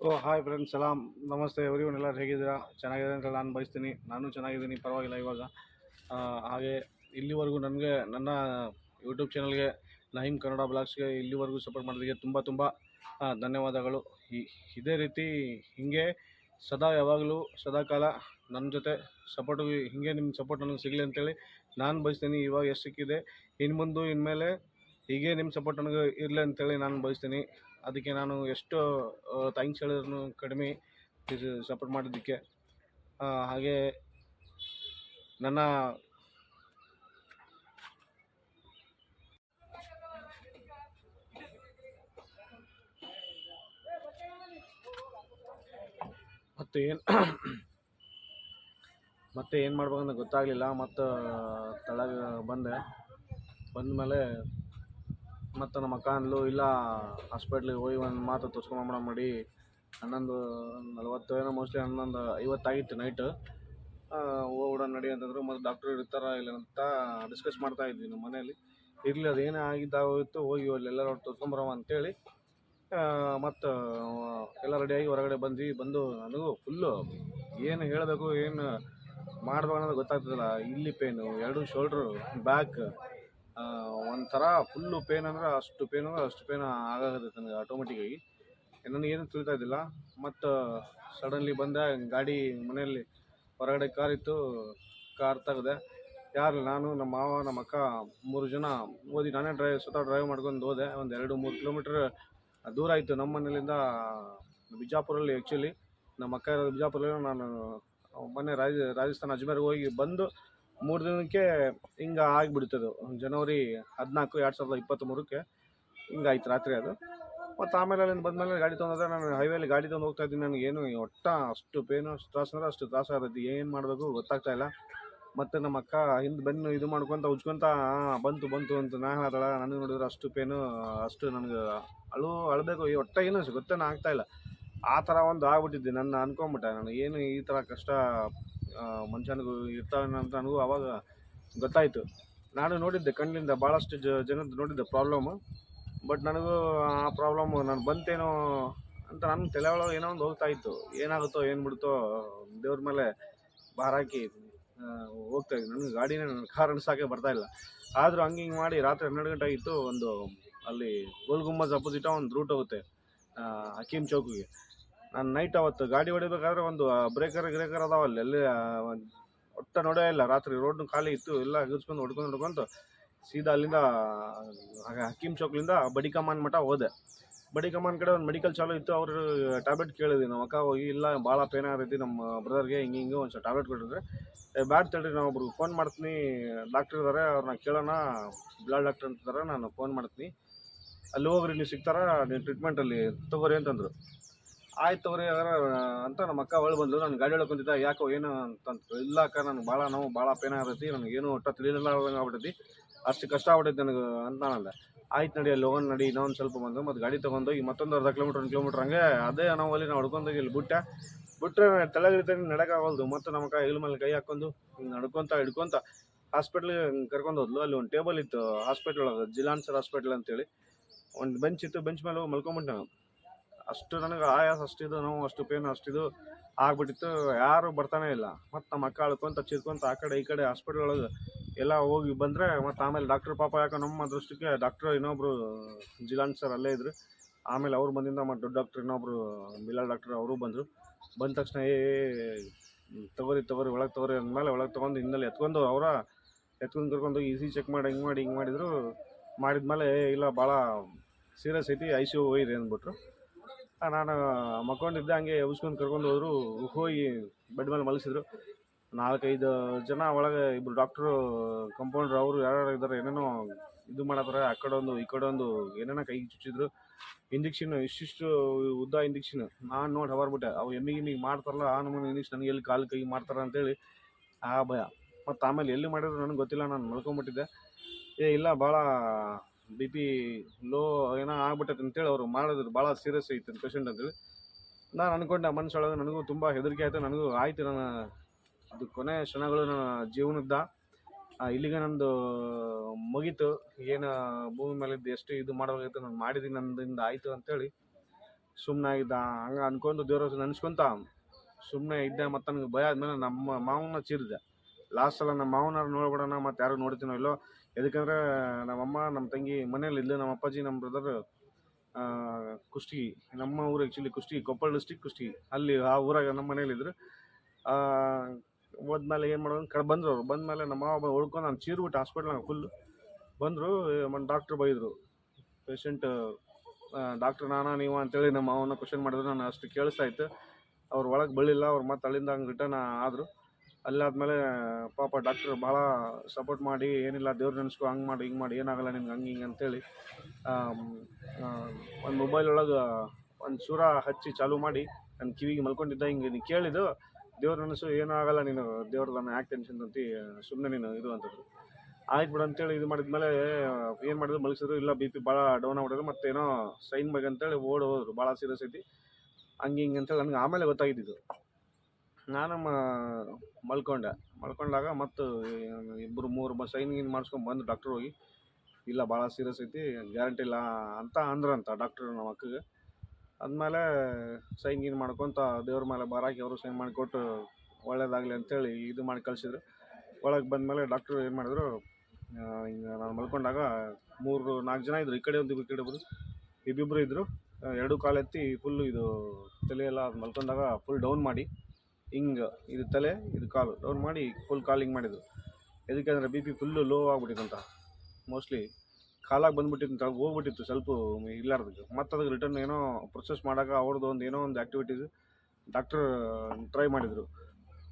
ಓ hi friends ಸಲಾಮ್ ನಮಸ್ತೆ, everyone ಎಲ್ಲರೂ ಹೇಗಿದ್ದೀರಾ? ಚೆನ್ನಾಗಿದೆ ಅಂತ ನಾನು ಬಯಸ್ತೀನಿ. ನಾನು ಚೆನ್ನಾಗಿದ್ದೀನಿ, ಪರವಾಗಿಲ್ಲ ಇವಾಗ. ಹಾಗೆ ಇಲ್ಲಿವರೆಗೂ ನನಗೆ, ನನ್ನ ಯೂಟ್ಯೂಬ್ ಚಾನಲ್ಗೆ ನಹೀಮ್ ಕನ್ನಡ ಬ್ಲಾಗ್ಸ್ಗೆ ಇಲ್ಲಿವರೆಗೂ ಸಪೋರ್ಟ್ ಮಾಡೋದಕ್ಕೆ ತುಂಬ ತುಂಬ ಧನ್ಯವಾದಗಳು. ಇದೇ ರೀತಿ ಹೀಗೆ, ಸದಾ ಯಾವಾಗಲೂ ಸದಾಕಾಲ ನನ್ನ ಜೊತೆ ಸಪೋರ್ಟ್ ಹೀಗೆ ನಿಮ್ಮ ಸಪೋರ್ಟ್ ನನಗೆ ಸಿಗಲಿ ಅಂತೇಳಿ ನಾನು ಬಯಸ್ತೀನಿ. ಇವಾಗ ಎಷ್ಟು ಸಿಕ್ಕಿದೆ ಇನ್ನು ಮುಂದೆ ಇನ್ಮೇಲೆ ಹೀಗೆ ನಿಮ್ಮ ಸಪೋರ್ಟ್ ನನಗೆ ಇರಲಿ ಅಂತೇಳಿ ನಾನು ಬಯಸ್ತೀನಿ. ಅದಕ್ಕೆ ನಾನು ಎಷ್ಟು ಥ್ಯಾಂಕ್ಸ್ ಹೇಳಿದ್ರು ಕಡಿಮೆ ಇದು ಸಪೋರ್ಟ್ ಮಾಡಿದ್ದಕ್ಕೆ. ಆ, ಹಾಗೆ ನನ್ನ ಮತ್ತು ಏನು ಮತ್ತೆ ಏನು ಮಾಡ್ಬೇಕಂತ ಗೊತ್ತಾಗಲಿಲ್ಲ ಮತ್ತು ತಳಗ ಬಂದೆ. ಬಂದಮೇಲೆ ಮತ್ತು ನಮ್ಮ ಅಕ್ಕ ಅಂದ್ಲು ಇಲ್ಲ ಹಾಸ್ಪಿಟ್ಲಿಗೆ ಹೋಗಿ ಒಂದು ಮಾತು ತೋರಿಸ್ಕೊಂಬಣ ಮಾಡಿ. ಹನ್ನೊಂದು ನಲ್ವತ್ತು ಏನೋ ಮೋಸ್ಟ್ಲಿ ಹನ್ನೊಂದು ಐವತ್ತಾಗಿತ್ತು ನೈಟ್ ಹೋಗ್ಬಿಡ ನಡಿ ಅಂತಂದರು. ಮತ್ತು ಡಾಕ್ಟ್ರು ಇರ್ತಾರ ಇಲ್ಲ ಅಂತ ಡಿಸ್ಕಸ್ ಮಾಡ್ತಾ ಇದ್ವಿ ನಮ್ಮ ಮನೆಯಲ್ಲಿ. ಇರಲಿ ಅದೇನೇ ಆಗಿದ್ದಾಗೋಯ್ತು ಹೋಗಿ ಅಲ್ಲಿ ಎಲ್ಲರೂ ತೋರ್ಸ್ಕೊಂಬರವ ಅಂತೇಳಿ. ಮತ್ತು, ಎಲ್ಲ ರೆಡಿಯಾಗಿ ಹೊರಗಡೆ ಬಂದ್ವಿ. ಬಂದು ನನಗೂ ಫುಲ್ಲು ಏನು ಹೇಳಬೇಕು, ಏನು ಮಾಡ್ಬೇಕು ಅನ್ನೋದು ಗೊತ್ತಾಗ್ತದಲ್ಲ ಇಲ್ಲಿ ಪೇನು ಎರಡು ಶೋಲ್ಡ್ರು ಬ್ಯಾಕ್ ಒಂಥರ ಫುಲ್ಲು ಪೇನ್ ಅಂದ್ರೆ ಅಷ್ಟು ಪೇನ್ ಅಂದ್ರೆ ಅಷ್ಟು ಪೇನ್ ಆಗಾಗತ್ತೆ ನನಗೆ ಆಟೋಮೆಟಿಕ್ಕಾಗಿ ನನಗೆ ಏನು ತಿಳಿತಾ ಇದ್ದಿಲ್ಲ. ಮತ್ತು ಸಡನ್ಲಿ ಬಂದೆ, ಗಾಡಿ ಮನೆಯಲ್ಲಿ ಹೊರಗಡೆ ಕಾರ್ ಇತ್ತು ಕಾರ್ ತೆಗೆದೆ. ಯಾರು ನಾನು, ನಮ್ಮ ಮಾವ, ನಮ್ಮ ಅಕ್ಕ, ಮೂರು ಜನ ಓದಿ ನಾನೇ ಡ್ರೈವ್ ಸ್ವತಃ ಡ್ರೈವ್ ಮಾಡ್ಕೊಂಡು ಹೋದೆ. ಒಂದು ಎರಡು, ಮೂರು ಕಿಲೋಮೀಟ್ರ್ ದೂರ ಇತ್ತು ನಮ್ಮ ಮನೆಯಿಂದ ಬಿಜಾಪುರಲ್ಲಿ ಆ್ಯಕ್ಚುಲಿ ನಮ್ಮ ಅಕ್ಕ ಇರೋದು ಬಿಜಾಪುರಲ್ಲಿ ನಾನು ಮೊನ್ನೆ ರಾಜ, ರಾಜಸ್ಥಾನ ಅಜ್ಮೇರ್ಗೆ ಹೋಗಿ ಬಂದು ಮೂರು ದಿನಕ್ಕೆ ಹಿಂಗೆ ಆಗಿಬಿಡ್ತದು. ಜನವರಿ ಹದಿನಾಲ್ಕು ಎರಡು ಸಾವಿರದ ಇಪ್ಪತ್ತ್ಮೂರಕ್ಕೆ ಹಿಂಗಾಯ್ತು ರಾತ್ರಿ ಅದು. ಮತ್ತು ಆಮೇಲೆ ಅಲ್ಲಿಂದ ಬಂದಮೇಲೆ ಗಾಡಿ ತೊಗೊಂಡ್ರೆ ನಾನು ಹೈವೇಲಿ ಗಾಡಿ ತೊಗೊಂಡು ಹೋಗ್ತಾ ಇದ್ದೀನಿ. ನನಗೆ ಏನು ಒಟ್ಟ ಅಷ್ಟು ಪೇನು ಅಷ್ಟು ತ್ರಾಸ ಅಂದ್ರೆ ಅಷ್ಟು ತ್ರಾಸ ಆಗತ್ತೆ ಏನು ಮಾಡಬೇಕು ಗೊತ್ತಾಗ್ತಾ ಇಲ್ಲ. ಮತ್ತು ನಮ್ಮ ಅಕ್ಕ ಹಿಂದೆ ಬೆನ್ನು ಇದು ಮಾಡ್ಕೊತ ಉಜ್ಕೊಂತ ಬಂತು ಬಂತು ಅಂತ ನಾನು ಹೇಳ್ತಾಳ. ನನಗೆ ನೋಡಿದ್ರೆ ಅಷ್ಟು ಪೇನು ಅಷ್ಟು ನನಗೆ ಅಳು, ಅಳಬೇಕು. ಈ ಒಟ್ಟ ಏನು ಗೊತ್ತೇನೋ ಆಗ್ತಾಯಿಲ್ಲ ಆ ಥರ ಒಂದು ಆಗ್ಬಿಟ್ಟಿದ್ದೆ. ನನ್ನ ಅನ್ಕೊಂಬಿಟ್ಟೆ. ಏನು ಈ ಥರ ಕಷ್ಟ ಮನುಷ್ಯನಿಗೂ ಇರ್ತಾವೆ ಅಂತ ನನಗೂ ಅವಾಗ ಗೊತ್ತಾಯಿತು. ನಾನು ನೋಡಿದ್ದೆ, ಕಣ್ಣಿಂದ ಭಾಳಷ್ಟು ಜ, ಜನದ್ದು ನೋಡಿದ್ದೆ ಪ್ರಾಬ್ಲಮ್ಮು ಬಟ್ ನನಗೂ ಆ ಪ್ರಾಬ್ಲಮ್ ನಾನು ಬಂತೇನೋ ಅಂತ ನನ್ನ ತಲೆ ಒಳಗೆ ಏನೋ ಒಂದು ಹೋಗ್ತಾ ಇತ್ತು. ಏನಾಗುತ್ತೋ, ಏನು ಬಿಡುತ್ತೋ, ದೇವ್ರ ಮೇಲೆ ಭಾರ ಹಾಕಿ ಹೋಗ್ತಾ ಇದ್ದೆ. ನನಗೆ ಗಾಡಿನೇ, ನನ್ನ ಕಾರ್ ಬರ್ತಾ ಇಲ್ಲ. ಆದರೂ ಹಂಗೆ ಹಿಂಗೆ ಮಾಡಿ ರಾತ್ರಿ ಹನ್ನೆರಡು ಗಂಟೆ ಆಗಿತ್ತು ಒಂದು ಅಲ್ಲಿ ಗೋಲ್ ಗುಂಬಜ್ ಅಪೋಸಿಟ ಒಂದು ರೂಟ್ ಹೋಗುತ್ತೆ ಹಕೀಮ್ ಚೌಕಿಗೆ. ನಾನು ನೈಟ್ ಅವತ್ತು ಗಾಡಿ ಹೊಡಿಬೇಕಾದ್ರೆ ಒಂದು ಬ್ರೇಕರ್ ಗ್ರೇಕರ್ ಅದಾವ ಅಲ್ಲಿ ಒಟ್ಟ ನೋಡೇ ಇಲ್ಲ. ರಾತ್ರಿ ರೋಡ್ ಖಾಲಿ ಇತ್ತು, ಎಲ್ಲ ಎಗರ್ಸ್ಕೊಂಡು ಹೊಡ್ಕೊಂಡು ಹೊಡ್ಕೊಂಡು ಸೀದಾ ಅಲ್ಲಿಂದ ಹಕೀಮ್ ಚೌಕ್ಲಿಂದ ಬಡಿ ಕಮಾನ್ ಮಠ ಹೋದೆ. ಬಡಿ ಕಮಾನ್ ಕಡೆ ಒಂದು ಮೆಡಿಕಲ್ ಚಾಲು ಇತ್ತು. ಅವರು ಟ್ಯಾಬ್ಲೆಟ್ ಕೇಳಿದ್ವಿ. ನಮ್ಮ ಅಕ್ಕ ಹೋಗಿ, ಇಲ್ಲ ಭಾಳ ಪೇನ್ ಆಗೈತಿ. ನಮ್ಮ ಬ್ರದರ್ಗೆ ಹಿಂಗೆ ಹಿಂಗೆ ಒಂದು ಟ್ಯಾಬ್ಲೆಟ್ ಕೊಟ್ಟಿದ್ರೆ. ಬ್ಯಾಡ್ ತಡ್ರಿ, ನಾವು ಒಬ್ರಿಗೆ ಫೋನ್ ಮಾಡ್ತೀನಿ. ಡಾಕ್ಟ್ರ್ ಇದ್ದಾರೆ ಅವ್ರನ್ನ ಕೇಳೋಣ. ಬ್ಲಡ್ ಡಾಕ್ಟ್ರ್ ಅಂತಿದ್ದಾರೆ ನಾನು ಫೋನ್ ಮಾಡ್ತೀನಿ. ಅಲ್ಲಿ ಹೋಗ್ರಿ ನೀವು ಸಿಗ್ತಾರ? ನೀವು ಟ್ರೀಟ್ಮೆಂಟಲ್ಲಿ ತಗೋರಿ ಅಂತಂದರು. ಆಯ್ತು ಹಾಗಾದ್ರೆ ಅಂತ ನಮ್ಮ ಅಕ್ಕ ಒಳಗೆ ಬಂದ್ಲು. ನಾನು ಗಾಡಿ ಒಳಗೆ ಕುಂತಿದ್ದ, ಯಾಕೋ ಏನು ಅಂತ ಇಲ್ಲ ಅಕ್ಕ, ನನಗೆ ಭಾಳ ನೋವು ಭಾಳ ಪೇನ ಆಗೈತಿ ನನಗೇನು ಒಟ್ಟ ತಿಳಿಲಿಲ್ಲ ಆಗ್ಬಿಟ್ಟೈತಿ, ಅಷ್ಟು ಕಷ್ಟ ಆಗ್ಬಿಟ್ಟೈತಿ ನನಗೆ ಅಂತ ನಾನಲ್ಲ ಆಯ್ತು ನಡಿ ಅಲ್ಲಿ ಹೋಗೋಣ ನಡಿ, ಇನ್ನೊಂದು ಸ್ವಲ್ಪ ಬಂದು, ಮತ್ತು ಗಾಡಿ ತೊಗೊಂಡೋಗಿ ಮತ್ತೊಂದು ಅರ್ಧ ಕಿಲೋಮೀಟ್ರ್ ಒಂದು ಕಿಲೋಮೀಟ್ರ್ ಹಂಗೆ ಅದೇ ನಾವು ಅಲ್ಲಿ ನಾವು ಹೊಡ್ಕೊಂಡೋಗಿ ಇಲ್ಲಿ ಬಿಟ್ಟೆ. ಬಿಟ್ಟರೆ ತೆಳಗಿರ್ತಾನೆ ನಡಕ್ಕಾಗಲ್ದು ಮತ್ತು ನಮ್ಮ ಕೈ ಇಲ್ ಮೇಲೆ ಕೈ ಹಾಕೊಂಡು ನಡ್ಕೊತ ನಡ್ಕೊಂತ ಹಿಡ್ಕೊಂತ ಹಾಸ್ಪಿಟ್ಲಿಗೆ ಕರ್ಕೊಂಡು ಹೋದ್ಲು. ಅಲ್ಲಿ ಒಂದು ಟೇಬಲ್ ಇತ್ತು ಹಾಸ್ಪಿಟ್ಲ್ ಒಳಗೆ ಜಿಲ್ಲಾನ್ಸರ್ ಹಾಸ್ಪಿಟ್ಲ್ ಅಂತೇಳಿ. ಒಂದು ಬೆಂಚ್ ಇತ್ತು ಬೆಂಚ್ ಮೇಲೆ ಹೋಗಿ ಮಲ್ಕೊಂಬಿಟ್ಟೆ ನಾನು. ಅಷ್ಟು ನನಗೆ ಆಯಾಸ ಅಷ್ಟಿದು ನೋವು, ಅಷ್ಟು ಪೇನ್ ಅಷ್ಟಿದು ಆಗ್ಬಿಟ್ಟಿತ್ತು. ಯಾರು ಬರ್ತಾನೆ ಇಲ್ಲ. ಮತ್ತು ನಮ್ಮ ಅಕ್ಕ ಅಳ್ಕೊಂತ, ಚಿರ್ಕೊಂತ ಆ ಕಡೆ ಈ ಕಡೆ ಹಾಸ್ಪಿಟ್ಲ್ ಒಳಗೆ ಎಲ್ಲ ಹೋಗಿ ಬಂದರೆ ಮತ್ತು ಆಮೇಲೆ ಡಾಕ್ಟ್ರ್ ಪಾಪ ಯಾಕೆ ನಮ್ಮ ದೃಷ್ಟಿಗೆ ಡಾಕ್ಟ್ರು ಇನ್ನೊಬ್ಬರು ಜಿಲಾನ್ ಸರ್ ಅಲ್ಲೇ ಇದ್ರು. ಆಮೇಲೆ ಅವ್ರು ಬಂದಿಂದ ಮತ್ತು ದೊಡ್ಡ ಡಾಕ್ಟ್ರ್ ಇನ್ನೊಬ್ಬರು ಬಿಲಾಲ್ ಡಾಕ್ಟ್ರ್ ಅವರು ಬಂದರು. ಬಂದ ತಕ್ಷಣ ಏ ತಗೋರಿ ತಗೋರಿ ಒಳಗೆ ತಗೋರಿ ಅಂದಮೇಲೆ ಒಳಗೆ ತೊಗೊಂಡು ಹಿಂದಲ್ಲಿ ಎತ್ಕೊಂಡು ಅವರ ಎತ್ಕೊಂಡು ಕರ್ಕೊಂಡು ಈಸಿ ಚೆಕ್ ಮಾಡಿ, ಹಿಂಗೆ ಮಾಡಿ, ಹಿಂಗೆ ಮಾಡಿದ್ರು. ಮಾಡಿದ್ಮೇಲೆ ಇಲ್ಲ ಭಾಳ ಸೀರಿಯಸ್ ಐತಿ ಐ ಸಿ ಯು ಒಯ್ಯಿರಿ ಅಂದ್ಬಿಟ್ರು. ನಾನು ಮಕ್ಕೊಂಡಿದ್ದೆ ಹಂಗೆ ಎಬ್ಸ್ಕೊಂಡು ಕರ್ಕೊಂಡು ಹೋದ್ರು, ಹೋಗಿ ಬೆಡ್ ಮೇಲೆ ಮಲಗಿಸಿದ್ರು. ನಾಲ್ಕೈದು ಜನ ಒಳಗೆ ಇಬ್ಬರು ಡಾಕ್ಟ್ರು ಕಂಪೌಂಡ್ರ್ ಅವರು ಯಾರ್ಯಾರು ಇದ್ದಾರೆ ಏನೇನೋ ಇದು ಮಾಡತ್ತಾರೆ ಆ ಕಡೆ ಒಂದು ಈ ಕಡೆ ಒಂದು ಏನೇನೋ ಕೈಗೆ ಚುಚ್ಚಿದ್ರು. ಇಂಜೆಕ್ಷನ್ ಇಷ್ಟಿಷ್ಟು ಉದ್ದ ಇಂಜೆಕ್ಷನ್ ನಾನು ನೋಡಿ ಹವರ್ಬಿಟ್ಟೆ, ಅವು ಎಮ್ಮಿಗೆ ಎಮ್ಮಿಗೆ ಮಾಡ್ತಾರಲ್ಲ, ಆ ನಮ್ಮ ಇಂಜೆಕ್ಷನ್ ನನಗೆ ಎಲ್ಲಿ ಕಾಲು ಕೈ ಮಾಡ್ತಾರೆ ಅಂತೇಳಿ, ಆ ಭಯ. ಮತ್ತು ಆಮೇಲೆ ಎಲ್ಲಿ ಮಾಡಿದ್ರು ನನಗೆ ಗೊತ್ತಿಲ್ಲ, ನಾನು ಮಲ್ಕೊಂಬಿಟ್ಟಿದ್ದೆ. ಏ, ಇಲ್ಲ ಭಾಳ ಬಿ ಪಿ ಲೋ ಏನೋ ಆಗ್ಬಿಟ್ಟೈತೆ ಅಂತೇಳಿ ಅವರು ಮಾಡಿದ್ರು ಭಾಳ ಸೀರಿಯಸ್ ಐತೆ ಪೇಷಂಟ್ ಅಂತೇಳಿ ನಾನು ಅಂದ್ಕೊಂಡೆ ಮನಸ್ಸೊಳಗೆ ನನಗೂ ತುಂಬ ಹೆದರಿಕೆ ಆಯಿತು ನನಗೂ ಆಯಿತು ನನ್ನ ಅದು ಕೊನೆ ಕ್ಷಣಗಳು ನನ್ನ ಜೀವನದ ಆ, ಇಲ್ಲಿಗೆ ನಂದು ಮುಗೀತು ಏನು ಭೂಮಿ ಮೇಲಿದ್ದು ಎಷ್ಟು ಇದು ಮಾಡಬೇಕಾಗಿತ್ತು ನಾನು ಮಾಡಿದ್ದೀನಿ ನನ್ನಿಂದ ಆಯಿತು ಅಂತೇಳಿ ಸುಮ್ಮನೆ ಆಗಿದ್ದ ಹಂಗೆ ಅಂದ್ಕೊಂಡು ದೇವ್ರ ನೆನ್ಸ್ಕೊಂತ ಸುಮ್ಮನೆ ಇದ್ದೆ ಮತ್ತು ನನಗೆ ಭಯ ಆದಮೇಲೆ ನಮ್ಮ ಮಾವನ ಚೀರಿದೆ. ಲಾಸ್ಟ್ ಸಲ ನಮ್ಮ ಮಾವನಾರು ನೋಡ್ಬಿಡೋಣ ಮತ್ತು ಯಾರು ನೋಡ್ತೀನೋ ಇಲ್ಲೋ ಎದಕ್ಕಂದ್ರೆ ನಮ್ಮಮ್ಮ, ನಮ್ಮ ತಂಗಿ ಮನೇಲಿ ಇದ್ಲು ನಮ್ಮ ಅಪ್ಪಾಜಿ, ನಮ್ಮ ಬ್ರದರ್ ಕುಷ್ಟಗಿ. ನಮ್ಮ ಊರು ಆ್ಯಕ್ಚುಲಿ ಕುಷ್ಟಗಿ, ಕೊಪ್ಪಳ ಡಿಸ್ಟಿಕ್ ಕುಷ್ಟಗಿ. ಅಲ್ಲಿ ಆ ಊರಾಗ ನಮ್ಮ ಮನೇಲಿದ್ರು ಹೋದ್ಮೇಲೆ ಏನು ಮಾಡೋದು ಕಡೆ ಬಂದರು ಅವ್ರು. ಬಂದಮೇಲೆ ನಮ್ಮ ಮಾವ ಉಳ್ಕೊಂಡು ನಾನು ಚೀರ್ಬಿಟ್ಟು ಹಾಸ್ಪಿಟ್ಲಾಗ ಫುಲ್ಲು ಬಂದರು. ಡಾಕ್ಟ್ರ್ ಬೈದರು. ಪೇಷಂಟ್ ಡಾಕ್ಟ್ರ್ ನಾನಾ ನೀವು ಅಂತೇಳಿ ನಮ್ಮ ಮಾವನ ಕ್ವಶನ್ ಮಾಡಿದ್ರು. ನಾನು ಅಷ್ಟು ಕೇಳಿಸ್ತಾ ಇತ್ತು. ಅವ್ರು ಒಳಗೆ ಬಳ್ಳಿಲ್ಲ ಅವ್ರು ಮತ್ತೆ ಅಲ್ಲಿಂದ ಹಂಗೆ ರಿಟರ್ನ್ ಆದರು. ಅಲ್ಲಾದ್ಮೇಲೆ, ಪಾಪ ಡಾಕ್ಟ್ರು ಭಾಳ ಸಪೋರ್ಟ್ ಮಾಡಿ, ಏನಿಲ್ಲ, ದೇವ್ರು ನೆನೆಸ್ಕೊ, ಹಂಗೆ ಮಾಡಿ, ಹಿಂಗೆ ಮಾಡಿ, ಏನಾಗಲ್ಲ ನಿನ್ಗೆ, ಹಂಗೆ ಹಿಂಗೆ ಅಂತೇಳಿ ಒಂದು ಮೊಬೈಲ್ ಒಳಗೆ ಒಂದು ಚೂರ ಹಚ್ಚಿ ಚಾಲು ಮಾಡಿ ನನ್ನ ಕಿವಿಗೆ ಮಲ್ಕೊಂಡಿದ್ದ, ಹಿಂಗೆ ನೀನು ಕೇಳಿದ್ದು, ದೇವ್ರ ನೆನೆಸು ಏನೂ ಆಗಲ್ಲ ನೀನು, ದೇವ್ರ ನಾನು ಯಾಕೆ ಟೆನ್ಷನ್ ಅಂತಿ ಸುಮ್ಮನೆ ನೀನು ಇದು ಅಂತಂದ್ರು. ಆಯ್ತು ಬಿಡು ಅಂತೇಳಿ ಇದು ಮಾಡಿದ್ಮೇಲೆ, ಏನು ಮಾಡಿದ್ರು ಮಲಗಿಸಿದ್ರು ಇಲ್ಲ ಬಿ ಪಿ ಭಾಳ ಡೌನ್ ಮತ್ತೆ ಮತ್ತೇನೋ ಸೈನ್ ಬಗ್ಗೆ ಅಂತೇಳಿ ಓಡೋದ್ರು ಹೋದ್ರು, ಭಾಳ ಸೀರಿಯಸ್ ಐತಿ, ಹಂಗೆ ಹಿಂಗೆ ಅಂತೇಳಿ ನನಗೆ ಆಮೇಲೆ ಗೊತ್ತಾಗಿದ್ದು ನಾನು ಮ- ಮಲ್ಕೊಂಡೆ. ಮಲ್ಕೊಂಡಾಗ ಮತ್ತು ಇಬ್ಬರು ಮೂರು ಬ ಸೈನ್ ಗೀನ್ ಮಾಡಿಸ್ಕೊಂಡು ಬಂದು ಡಾಕ್ಟ್ರ್ ಹೋಗಿ, ಇಲ್ಲ ಭಾಳ ಸೀರಿಯಸ್ ಐತಿ ಗ್ಯಾರಂಟಿ ಇಲ್ಲ ಅಂತ ಅಂದ್ರಂತ ಡಾಕ್ಟ್ರು ನಮ್ಮ ಅಕ್ಕಗೆ. ಆದಮೇಲೆ ಸೈನ್ ಗೀನ್ ಮಾಡ್ಕೊತ ದೇವ್ರ ಮೇಲೆ ಬಾರಾಕಿ ಅವರು ಸೈನ್ ಮಾಡಿಕೊಟ್ಟು ಒಳ್ಳೇದಾಗಲಿ ಅಂತೇಳಿ ಇದು ಮಾಡಿ ಕಳಿಸಿದ್ರು. ಒಳಗೆ ಬಂದಮೇಲೆ ಡಾಕ್ಟ್ರು ಏನು ಮಾಡಿದ್ರು ಹಿಂಗೆ ನಾನು ಮಲ್ಕೊಂಡಾಗ ಮೂರು ನಾಲ್ಕು ಜನ ಇದ್ರು. ಈ ಕಡೆ ಒಂದು ಈ ಕಡೆ ಒಬ್ಬರು ಇಬ್ಬಿಬ್ಬರು ಇದ್ದರು ಎರಡು ಕಾಲು ಎತ್ತಿ ಫುಲ್ಲು ಇದು ತಲೆಯೆಲ್ಲ ಮಲ್ಕೊಂಡಾಗ ಫುಲ್ ಡೌನ್ ಮಾಡಿ. ಹಿಂಗೆ, ಇದು ತಲೆ, ಇದು ಕಾಲು. ಡೌನ್ ಮಾಡಿ ಫುಲ್ ಕಾಲಿಂಗ್ ಮಾಡಿದ್ರು. ಎದಕ್ಕೆ ಅಂದರೆ ಬಿ ಪಿ ಫುಲ್ಲು ಲೋ ಅಂತ ಮೋಸ್ಟ್ಲಿ ಕಾಲಾಗಿ ಬಂದ್ಬಿಟ್ಟಿತ್ತು ಅಂತ ಹೋಗ್ಬಿಟ್ಟಿತ್ತು ಸ್ವಲ್ಪ ಇಲ್ಲಾರ್ದಕ್ಕೆ ಮತ್ತು ಅದಕ್ಕೆ ರಿಟರ್ನ್ ಏನೋ ಪ್ರೊಸೆಸ್ ಮಾಡೋಕೆ ಅವ್ರದ್ದು ಒಂದು ಏನೋ ಒಂದು ಆ್ಯಕ್ಟಿವಿಟೀಸ್ ಡಾಕ್ಟ್ರ್ ಟ್ರೈ ಮಾಡಿದರು.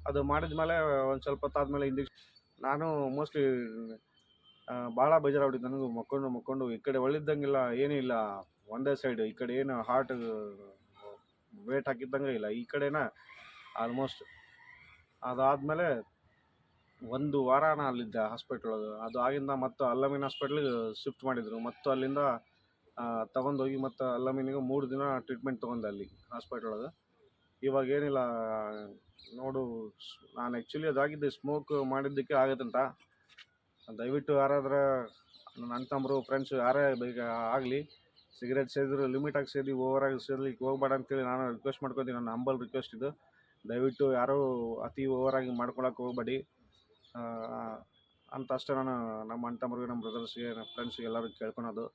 ಅದು ಮಾಡಿದ ಮೇಲೆ ಒಂದು ಸ್ವಲ್ಪ ಹೊತ್ತಾದ್ಮೇಲೆ ಇಂಜೆಕ್ಷನ್ ನಾನು ಮೋಸ್ಟ್ಲಿ ಭಾಳ ಬೇಜಾರಾಗ್ಬಿಟ್ಟಿತ್ತು ನನಗೂ. ಮಕ್ಕೊಂಡು ಮಕ್ಕೊಂಡು ಈ ಕಡೆ ಒಳ್ಳಿದ್ದಂಗಿಲ್ಲ, ಏನೂ ಇಲ್ಲ. ಒಂದೇ ಸೈಡ್ ಈ ಕಡೆ ಏನು ಹಾರ್ಟ್ ವೇಟ್ ಹಾಕಿದ್ದಂಗೆ ಇಲ್ಲ. ಈ ಕಡೆನ ಆಲ್ಮೋಸ್ಟ್ ಅದಾದಮೇಲೆ ಒಂದು ವಾರ ನಾನು ಅಲ್ಲಿದ್ದೆ ಹಾಸ್ಪಿಟ್ಲ್ ಒಳಗೆ ಅದು ಆಗಿಂದ ಮತ್ತು ಅಲ್ಲಮಿನ್ ಹಾಸ್ಪಿಟ್ಲಿಗೆ ಶಿಫ್ಟ್ ಮಾಡಿದರು. ಮತ್ತು ಅಲ್ಲಿಂದ ತಗೊಂಡೋಗಿ ಮತ್ತು ಅಲ್ಲಮಿನಿಗೆ ಮೂರು ದಿನ ಟ್ರೀಟ್ಮೆಂಟ್ ತೊಗೊಂಡೆ ಅಲ್ಲಿ ಹಾಸ್ಪಿಟ್ಲ್ ಒಳಗೆ ಇವಾಗ ಏನಿಲ್ಲ, ನೋಡು, ನಾನು ಆ್ಯಕ್ಚುಲಿ ಅದಾಗಿದ್ದೆ ಸ್ಮೋಕ್ ಮಾಡಿದ್ದಕ್ಕೆ ಆಗತ್ತಂತ. ದಯವಿಟ್ಟು ಯಾರಾದ್ರೆ ನನ್ನ ಅಣ್ಣ ತಮ್ಮರು ಫ್ರೆಂಡ್ಸು ಯಾರೇ ಬೇಗ ಆಗಲಿ ಸಿಗರೇಟ್ ಸೇದಿದ್ರು ಲಿಮಿಟಾಗಿ ಸೇದಿ ಓವರಾಗಿ ಸೇದಲಿಕ್ಕೆ ಹೋಗ್ಬೇಡ ಅಂತೇಳಿ ನಾನು ರಿಕ್ವೆಸ್ಟ್ ಮಾಡ್ಕೊತೀನಿ. ನನ್ನ ಹಂಬಲ್ ರಿಕ್ವೆಸ್ಟ್ ಇದು. ದಯವಿಟ್ಟು ಯಾರೂ ಅತಿ ಓವರಾಗಿ ಮಾಡ್ಕೊಳಕ್ಕೆ ಹೋಗಬೇಡಿ. ಅಂತ ಅಷ್ಟೇ ನಾನು ನಮ್ಮ ಅಣ್ಣ ತಮ್ಮರಿಗೆ, ನಮ್ಮ ಬ್ರದರ್ಸ್ಗೆ ನಮ್ಮ ಫ್ರೆಂಡ್ಸ್ಗೆ ಎಲ್ಲರಿಗೂ ಕೇಳ್ಕೊಳೋದು.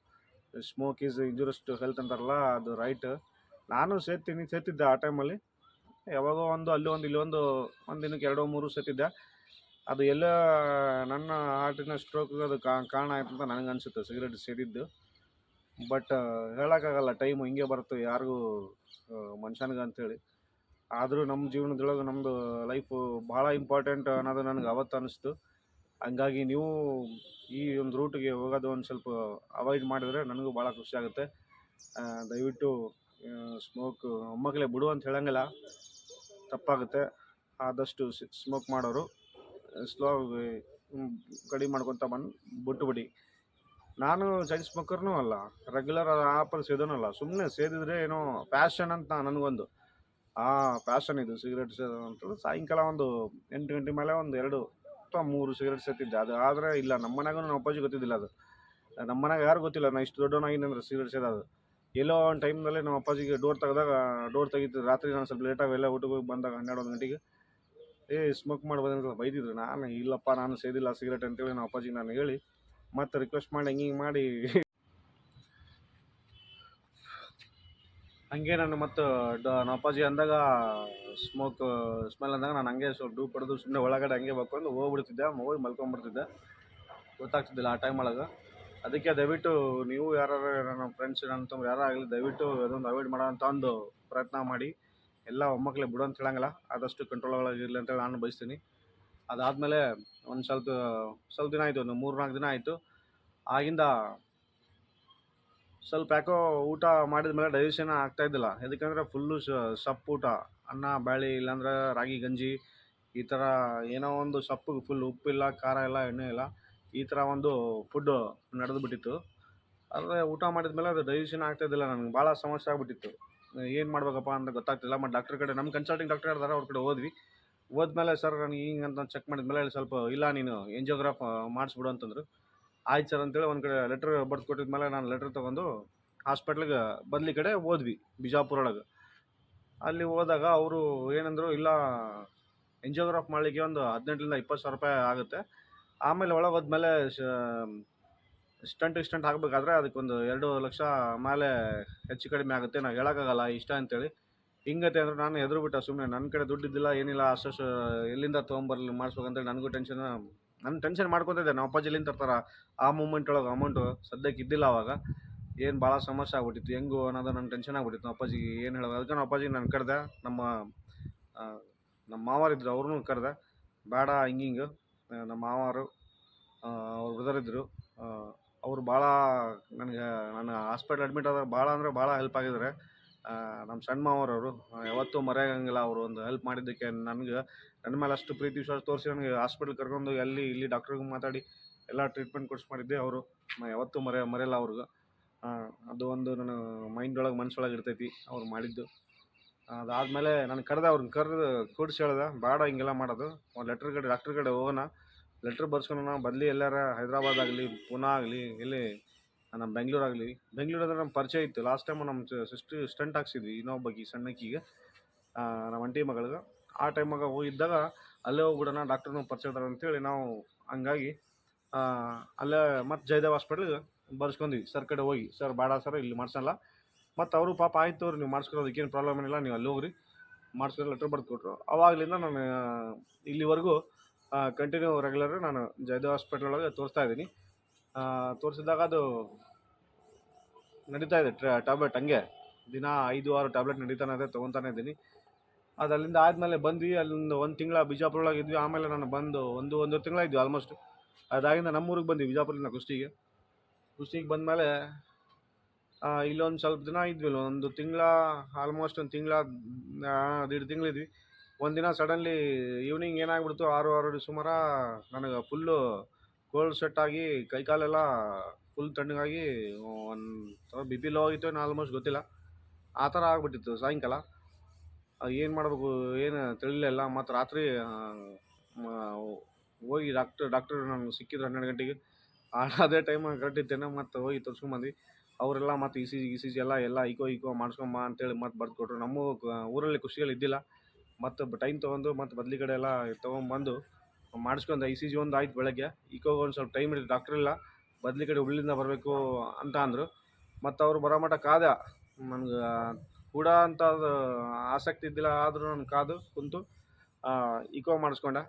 Smoke is injurious to health ಅಂತಾರಲ್ಲ, ಅದು ರೈಟ್ ನಾನು ಸೇರ್ತೀನಿ ಸೇರ್ತಿದ್ದೆ ಆ ಟೈಮಲ್ಲಿ ಯಾವಾಗೋ ಒಂದು, ಅಲ್ಲಿ ಒಂದು, ಇಲ್ಲಿ ಒಂದು ಒಂದು ದಿನಕ್ಕೆ ಎರಡೋ, ಮೂರು ಸೇರ್ತಿದ್ದೆ ಅದು ಎಲ್ಲ ನನ್ನ ಹಾರ್ಟಿನ ಸ್ಟ್ರೋಕ್ಗೆ ಅದು ಕಾರಣ ಆಯ್ತು ಅಂತ ನನಗೆ ಅನಿಸುತ್ತೆ ಸಿಗರೇಟ್ ಸೇದಿದ್ದು. ಬಟ್ ಹೇಳೋಕ್ಕಾಗಲ್ಲ ಟೈಮು ಹಿಂಗೆ ಬರುತ್ತೆ, ಯಾರಿಗೂ ಮನುಷ್ಯನಿಗೆ ಅಂತೇಳಿ ಆದರೂ ನಮ್ಮ ಜೀವನದೊಳಗೆ ನಮ್ಮದು ಲೈಫು ಭಾಳ ಇಂಪಾರ್ಟೆಂಟ್ ಅನ್ನೋದು ನನಗೆ ಅವತ್ತು ಅನ್ನಿಸ್ತು ಹಂಗಾಗಿ ನೀವು ಈ ಒಂದು ರೂಟಿಗೆ ಹೋಗೋದು ಒಂದು ಸ್ವಲ್ಪ ಅವಾಯ್ಡ್ ಮಾಡಿದರೆ ನನಗೂ ಭಾಳ ಖುಷಿ ಆಗುತ್ತೆ. ದಯವಿಟ್ಟು ಸ್ಮೋಕ್ ಒಮ್ಮಕ್ಕಲೇ ಬಿಡು ಅಂತ ಹೇಳಂಗಿಲ್ಲ. ತಪ್ಪಾಗುತ್ತೆ. ಆದಷ್ಟು ಸ್ಮೋಕ್ ಮಾಡೋರು ಸ್ಲೋ ಕಡಿಮೆ ಮಾಡ್ಕೊತ ಬಂದು ಬಿಟ್ಟು ಬಿಡಿ ನಾನು ಸೈಡ್ ಸ್ಮೋಕರ್ನೂ ಅಲ್ಲ. ರೆಗ್ಯುಲರ್ ಆಪಲ್ ಸೇದೋನಲ್ಲ. ಸುಮ್ಮನೆ ಸೇದಿದ್ರೆ ಏನೋ ಫ್ಯಾಷನ್ ಅಂತ ನನಗೊಂದು. ಆ ಫ್ಯಾಷನ್ ಇದು. ಸಿಗರೇಟ್ ಸೇದೋದು ಸಾಯಂಕಾಲ ಒಂದು ಎಂಟು ಗಂಟೆ ಮೇಲೆ ಒಂದು ಎರಡು ಅಥವಾ ಮೂರು ಸಿಗರೇಟ್ ಸೇತಿದ್ದೆ ಅದು ಆದರೆ ಇಲ್ಲ, ನಮ್ಮ ಮನ್ಯಾಗೂ ನಮ್ಮ ಅಪ್ಪಾಜಿ ಗೊತ್ತಿದ್ದಿಲ್ಲ ಅದು. ನಮ್ಮ ಮನೆಗೆ ಯಾರು ಗೊತ್ತಿಲ್ಲ, ನಾ ಇಷ್ಟು ದೊಡ್ಡವನಾಗಿನಿ ಅಂದ್ರೆ ಸಿಗರೇಟ್ ಸೇದೋದು ಎಲ್ಲೋ ಒಂದು ಟೈಮ್ನಲ್ಲಿ ನಮ್ಮ ಅಪ್ಪಾಜಿಗೆ ಡೋರ್ ತೆಗೆದಾಗ ಡೋರ್ ತೆಗಿತು. ರಾತ್ರಿ ನಾನು ಸ್ವಲ್ಪ ಲೇಟಾಗಿ ಎಲ್ಲ ಊಟಕ್ಕೆ ಹೋಗಿ ಬಂದಾಗ ಹನ್ನೆರಡು ಒಂದು ಗಂಟೆಗೆ, ಏ ಸ್ಮೋಕ್ ಮಾಡ್ಬೋದು ಅಂತ ಬೈದಿದ್ರು. ನಾನು, ಇಲ್ಲಪ್ಪ, ನಾನು ಸೇದಿಲ್ಲ ಸಿಗರೇಟ್ ಅಂತೇಳಿ ನಮ್ಮ ಅಪ್ಪಾಜಿಗೆ ನಾನು ಹೇಳಿ, ಮತ್ತೆ ರಿಕ್ವೆಸ್ಟ್ ಮಾಡಿ ಹಿಂಗೆ ಮಾಡಿ ಹಂಗೆ ನಾನು ಮತ್ತು ಡ- ಅಪ್ಪಾಜಿ ಅಂದಾಗ ಸ್ಮೋಕ್ ಸ್ಮೆಲ್ ಅಂದಾಗ ನಾನು ಹಂಗೆ ಸ್ವಲ್ಪ ಡೂ ಪಡೆದು ಸುಮ್ಮನೆ ಒಳಗಡೆ ಹಂಗೆ ಬಕ್ಕೊಂಡು ಹೋಗ್ಬಿಡ್ತಿದ್ದೆ. ಹೋಗಿ ಮಲ್ಕೊಂಡ್ಬಿಡ್ತಿದ್ದೆ ಗೊತ್ತಾಗ್ತಿದ್ದಿಲ್ಲ ಆ ಟೈಮ್ ಒಳಗೆ. ಅದಕ್ಕೆ ದಯವಿಟ್ಟು ನೀವು ಯಾರು ನನ್ನ ಫ್ರೆಂಡ್ಸ್ ನನ್ನ ತಮ್ಮ ಯಾರು ಆಗಲಿ, ದಯವಿಟ್ಟು ಅದೊಂದು ಅವಾಯ್ಡ್ ಮಾಡೋ ಒಂದು ಪ್ರಯತ್ನ ಮಾಡಿ. ಎಲ್ಲ ಒಮ್ಮಕ್ಕಳೇ ಬಿಡು ಅಂತ ಹೇಳಂಗಿಲ್ಲ. ಆದಷ್ಟು ಕಂಟ್ರೋಲ್ ಒಳಗಿರಲಿ ಅಂತೇಳಿ ನಾನು ಬಯಸ್ತೀನಿ. ಅದಾದಮೇಲೆ ಒಂದು ಸ್ವಲ್ಪ ಸ್ವಲ್ಪ ದಿನ ಆಯಿತು, ಒಂದು ಮೂರು ನಾಲ್ಕು ದಿನ ಆಯಿತು. ಆಗಿಂದ ಸ್ವಲ್ಪ ಯಾಕೋ ಊಟ ಮಾಡಿದ ಮೇಲೆ ಡೈಜೆಷನ್ ಆಗ್ತಾ ಇದ್ದಿಲ್ಲ. ಯಾಕಂದರೆ ಫುಲ್ಲು ಸಪ್ಪು ಊಟ. ಅನ್ನ, ಬ್ಯಾಳಿ, ಇಲ್ಲಾಂದ್ರೆ ರಾಗಿ, ಗಂಜಿ, ಈ ಥರ ಏನೋ ಒಂದು ಸಪ್ಪು ಫುಲ್ ಉಪ್ಪಿಲ್ಲ ಖಾರ ಇಲ್ಲ, ಎಣ್ಣೆ ಇಲ್ಲ, ಈ ಥರ ಒಂದು ಫುಡ್ಡು ನಡೆದು ಬಿಟ್ಟಿತ್ತು ಆದರೆ ಊಟ ಮಾಡಿದ ಮೇಲೆ ಅದು ಡೈಜೆಷನ್ ಆಗ್ತಾ ಇದ್ದಿಲ್ಲ. ನನಗೆ ಭಾಳ ಸಮಸ್ಯೆ ಆಗ್ಬಿಟ್ಟಿತ್ತು. ಏನು ಮಾಡ್ಬೇಕಪ್ಪ ಅಂತ ಗೊತ್ತಾಗ್ತಿಲ್ಲ. ಮತ್ತು ಡಾಕ್ಟ್ರ್ ಕಡೆ ನಮ್ಮ ಕನ್ಸಲ್ಟಿಂಗ್ ಡಾಕ್ಟರ್ ಇರ್ತಾರೆ ಅವ್ರ ಕಡೆ ಹೋದ್ವಿ. ಹೋದ್ಮೇಲೆ ಸರ್ ನನಗೆ ಹಿಂಗೆ ಅಂತ ಚೆಕ್ ಮಾಡಿದ್ಮೇಲೆ ಸ್ವಲ್ಪ, ಇಲ್ಲ ನೀನು ಎಂಜಿಯೋಗ್ರಾಫ್ ಮಾಡಿಸ್ಬಿಡು ಅಂತಂದ್ರು. ಆಯ್ತು ಸರ್ ಅಂತೇಳಿ ಒಂದು ಕಡೆ ಲೆಟ್ರ್ ಬರ್ದು ಕೊಟ್ಟಿದ್ಮೇಲೆ ನಾನು ಲೆಟ್ರ್ ತೊಗೊಂಡು ಹಾಸ್ಪಿಟ್ಲಿಗೆ ಬದ್ಲಿ ಕಡೆ ಹೋದ್ವಿ, ಬಿಜಾಪುರ ಒಳಗೆ. ಅಲ್ಲಿ ಹೋದಾಗ ಅವರು ಏನಂದರು, ಇಲ್ಲ ಎಂಜಿಯೋಗ್ರಾಫ್ ಮಾಡಲಿಕ್ಕೆ ಒಂದು ಹದಿನೆಂಟರಿಂದ ಇಪ್ಪತ್ತು ಸಾವಿರ ರೂಪಾಯಿ ಆಗುತ್ತೆ. ಆಮೇಲೆ ಒಳಗೆ ಹೋದ್ಮೇಲೆ ಸ್ಟಂಟ್ ಸ್ಟಂಟ್ ಹಾಕಬೇಕಾದ್ರೆ ಅದಕ್ಕೊಂದು ಎರಡು ಲಕ್ಷ ಮೇಲೆ ಹೆಚ್ಚು ಕಡಿಮೆ ಆಗುತ್ತೆ. ನಾವು ಹೇಳೋಕ್ಕಾಗಲ್ಲ, ಇಷ್ಟ ಅಂತೇಳಿ. ಹಿಂಗತೆ ಅಂದ್ರೆ ನಾನು ಹೆದರು ಬಿಟ್ಟ ಸುಮ್ಮನೆ ನನ್ನ ಕಡೆ ದುಡ್ಡಿದ್ದಿಲ್ಲ, ಏನಿಲ್ಲ, ಅಷ್ಟು ಎಲ್ಲಿಂದ ತೊಗೊಂಬರ್ಲಿ, ಮಾಡಿಸ್ಬೇಕಂತೇಳಿ ನನಗೂ ಟೆನ್ಷನ್ ನನ್ನ ಟೆನ್ಷನ್ ಮಾಡ್ಕೊತಿದ್ದೆ. ನಮ್ಮ ಅಪ್ಪಾಜಿ ಎಲ್ಲಿಂದ ತರ್ತಾರ? ಆ ಮೂಮೆಂಟ್ ಒಳಗೆ ಅಮೌಂಟು ಸದ್ಯಕ್ಕೆ ಇದ್ದಿಲ್ಲ ಅವಾಗ. ಏನು ಭಾಳ ಸಮಸ್ಯೆ ಆಗ್ಬಿಟ್ಟಿತ್ತು. ಹೆಂಗು ಅನ್ನೋದು ನನ್ನ ಟೆನ್ಷನ್ ಆಗ್ಬಿಟ್ಟಿತ್ತು. ನಮ್ಮ ಅಪ್ಪಾಜಿಗೆ ಏನು ಹೇಳೋದು? ಅದಕ್ಕೆ ನಮ್ಮ ಅಪ್ಪಾಜಿಗೆ ನಾನು ಕರೆದೆ. ನಮ್ಮ ನಮ್ಮ ಮಾವಾರಿದ್ರು ಅವ್ರನ್ನೂ ಕರೆದೆ. ಬೇಡ, ಹಿಂಗೆ ಹಿಂಗೆ. ನಮ್ಮ ಮಾವಾರು ಅವ್ರ ಬ್ರದರ್ ಇದ್ದರು ಅವರು ಭಾಳ ನನಗೆ ನಾನು ಹಾಸ್ಪಿಟ್ಲ್ ಅಡ್ಮಿಟ್ ಆದಾಗ ಭಾಳ ಅಂದರೆ ಭಾಳ ಹೆಲ್ಪ್ ಆಗಿದ್ದಾರೆ. ನಮ್ಮ ಸಣ್ಣ ಮಾವರವರು ಯಾವತ್ತೂ ಮರೆಯೋಂಗಿಲ್ಲ ಅವರು ಒಂದು ಹೆಲ್ಪ್ ಮಾಡಿದ್ದಕ್ಕೆ ನನಗೆ. ನನ್ನ ಮೇಲೆ ಅಷ್ಟು ಪ್ರೀತಿ ವಿಶ್ವಾಸ ತೋರಿಸಿ ನನಗೆ ಹಾಸ್ಪಿಟ್ಲ್ ಕರ್ಕೊಂಡು ಅಲ್ಲಿ ಇಲ್ಲಿ ಡಾಕ್ಟ್ರಿಗೆ ಮಾತಾಡಿ ಎಲ್ಲ ಟ್ರೀಟ್ಮೆಂಟ್ ಕೊಡ್ಸಿ ಮಾಡಿದ್ದೆ ಅವರು. ಯಾವತ್ತೂ ಮರೆ, ಮರೆಯಲ್ಲ ಅವ್ರಿಗೆ. ಅದು ಒಂದು ನನ್ನ ಮೈಂಡ್ ಒಳಗೆ ಮನ್ಸೊಳಗೆ ಇರ್ತೈತಿ ಅವ್ರು ಮಾಡಿದ್ದು. ಅದಾದಮೇಲೆ ನಾನು ಕರೆದೆ ಅವ್ರನ್ನ ಕರೆದು ಕೂಡಿಸಿ ಹೇಳ್ದೆ ಬೇಡ ಹಿಂಗೆಲ್ಲ ಮಾಡೋದು. ಒಂದು ಲೆಟ್ರ್ ಕಡೆ ಡಾಕ್ಟ್ರ್ ಕಡೆ ಹೋಗೋಣ. ಲೆಟ್ರ್ ಬರ್ಸ್ಕೊಳೋಣ. ಬದಲಿ ಎಲ್ಲಾರ ಹೈದ್ರಾಬಾದ್ ಆಗಲಿ ಪುನಾ ಆಗಲಿ ಎಲ್ಲಿ ನಮ್ಮ ಬೆಂಗ್ಳೂರು ಆಗಲಿ ಬೆಂಗಳೂರು ಅಂದ್ರೆ ನಮ್ಮ ಪರಿಚಯ ಇತ್ತು. ಲಾಸ್ಟ್ ಟೈಮ್ ನಮ್ಮ ಸಿಸ್ಟರ್ ಸ್ಟಂಟ್ ಹಾಕ್ಸಿದ್ವಿ ಇನ್ನೊಬ್ಬಕಿ ಸಣ್ಣಕ್ಕಿಗೆ ನಮ್ಮ ಅಂಟಿ ಮಗಳಿಗೆ. ಆ ಟೈಮಾಗ ಹೋಗಿದ್ದಾಗ ಅಲ್ಲೇ ಹೋಗ್ಬಿಡೋಣ ಡಾಕ್ಟರ್ನೂ ಪರಿಚಯ ಇದ್ದಾರೆ ಅಂತೇಳಿ ನಾವು ಹಂಗಾಗಿ ಅಲ್ಲೇ ಮತ್ತು ಜಯದೇವ್ ಹಾಸ್ಪಿಟ್ಲಿಗೆ ಬರ್ಸ್ಕೊಂಡ್ವಿ. ಸರ್ ಕಡೆ ಹೋಗಿ ಸರ್ ಬೇಡ ಸರ್ ಇಲ್ಲಿ ಮಾಡ್ಸಲ್ಲ. ಮತ್ತು ಅವರು ಪಾಪ ಆಯ್ತು, ಅವ್ರು ನೀವು ಮಾಡಿಸ್ಕೊಳೋದಕ್ಕೇನು ಪ್ರಾಬ್ಲಮ್ ಏನಿಲ್ಲ, ನೀವು ಅಲ್ಲಿ ಹೋಗ್ರಿ. ಮಾಡಿಸ್ಕೊಂಡು ಲೆಟ್ರ್ ಬರ್ದು ಕೊಟ್ಟರು ಅವಾಗಲಿಂದ ನಾನು, ಇಲ್ಲಿವರೆಗೂ ಕಂಟಿನ್ಯೂ ರೆಗ್ಯುಲರ್ ನಾನು ಜಯದೇವ್ ಹಾಸ್ಪಿಟ್ಲ್ ಒಳಗೆ ತೋರಿಸ್ತಾ ಇದ್ದೀನಿ. ತೋರಿಸಿದಾಗ ಅದು ನಡೀತಾ ಇದೆ ಟ್ಯಾಬ್ಲೆಟ್ ಹಂಗೆ. ದಿನ ಐದು, ಆರು ಟ್ಯಾಬ್ಲೆಟ್ ನಡೀತಾನೆ ಇದೆ, ತೊಗೊತಾನೆ ಇದ್ದೀನಿ. ಅದು ಅಲ್ಲಿಂದ ಆದಮೇಲೆ ಬಂದ್ವಿ, ಅಲ್ಲಿಂದ ಒಂದು ತಿಂಗಳ ಬಿಜಾಪುರ ಒಳಗೆ ಇದ್ವಿ. ಆಮೇಲೆ ನಾನು ಬಂದು ಒಂದು ಒಂದು ತಿಂಗಳ ಇದ್ವಿ ಆಲ್ಮೋಸ್ಟ್ ಅದಾಗಿಂದ ನಮ್ಮೂರಿಗೆ ಬಂದ್ವಿ, ಬಿಜಾಪುರದಿಂದ ಕುಷ್ಟಿಗೆ ಕುಷ್ಟಿಗೆ ಬಂದಮೇಲೆ ಇಲ್ಲೊಂದು ಸ್ವಲ್ಪ ದಿನ ಇದ್ವಿ ಒಂದು ತಿಂಗಳ ಆಲ್ಮೋಸ್ಟ್ ಒಂದು ತಿಂಗಳ ದೀಡ್ ತಿಂಗಳಿದ್ವಿ ಒಂದಿನ ಸಡನ್ಲಿ ಈವ್ನಿಂಗ್ ಏನಾಗ್ಬಿಡ್ತು, ಆರು ಆರು ಸುಮಾರು ನನಗೆ ಫುಲ್ಲು ಕೋಲ್ಡ್ ಸೆಟ್ ಆಗಿ ಕೈಕಾಲೆಲ್ಲ ಫುಲ್ ತಣ್ಣಗಾಗಿ ಒಂಥರ ಥರ ಬಿ ಪಿ ಲೋ ಆಗಿತ್ತು ಏನೋ ಆಲ್ಮೋಸ್ಟ್ ಗೊತ್ತಿಲ್ಲ. ಆ ಥರ ಆಗಿಬಿಟ್ಟಿತ್ತು ಸಾಯಂಕಾಲ. ಏನು ಮಾಡಬೇಕು, ಏನು ತಿಳಿಲಿಲ್ಲ ಮತ್ತು ರಾತ್ರಿ ಹೋಗಿ ಡಾಕ್ಟ್ರ್ ಡಾಕ್ಟರ್ ನಾನು ಸಿಕ್ಕಿದ್ರು ಹನ್ನೆರಡು ಗಂಟೆಗೆ. ಅದೇ ಟೈಮ್ ಕರೆಕ್ಟ್ ಇತ್ತೇನೆ ಮತ್ತು ಹೋಗಿ ತೋರಿಸ್ಕೊಂಬಂದು ಅವರೆಲ್ಲ ಮತ್ತು E C G E C G ಎಲ್ಲ ಎಲ್ಲ ಇಕೋ ಇಕೋ ಮಾಡಿಸ್ಕೊಂಬ ಅಂತೇಳಿ ಮತ್ತೆ ಬರ್ದು ಕೊಟ್ಟರು ನಮ್ಮ ಊರಲ್ಲಿ ಖುಷಿಯಲ್ಲಿ ಇದ್ದಿಲ್ಲ. ಮತ್ತು ಟೈಮ್ ತೊಗೊಂಡು ಮತ್ತು ಬದಲಿ ಕಡೆ ಎಲ್ಲ ತೊಗೊಂಬಂದು ಮಾಡಿಸ್ಕೊಂಡೆ ಐ ಸಿ ಜಿ ಒಂದು ಆಯ್ತು ಬೆಳಗ್ಗೆ. ಇಕೋಗೆ ಒಂದು ಸ್ವಲ್ಪ ಟೈಮ್ ಹಿಡಿದು ಡಾಕ್ಟ್ರ್ ಇಲ್ಲ. ಬದಲಿ ಕಡೆ ಹುಬ್ಳಿಂದ ಬರಬೇಕು ಅಂತ ಅಂದರು. ಮತ್ತು ಅವರು ಬರೋ ಮಟ್ಟ ಕಾದ. ನನಗೆ ಕೂಡ ಅಂತ ಆಸಕ್ತಿ ಇದ್ದಿಲ್ಲ, ಆದರೂ ನಾನು ಕಾದು, ಕುಂತು ಇಕೋ ಮಾಡಿಸ್ಕೊಂಡೆ.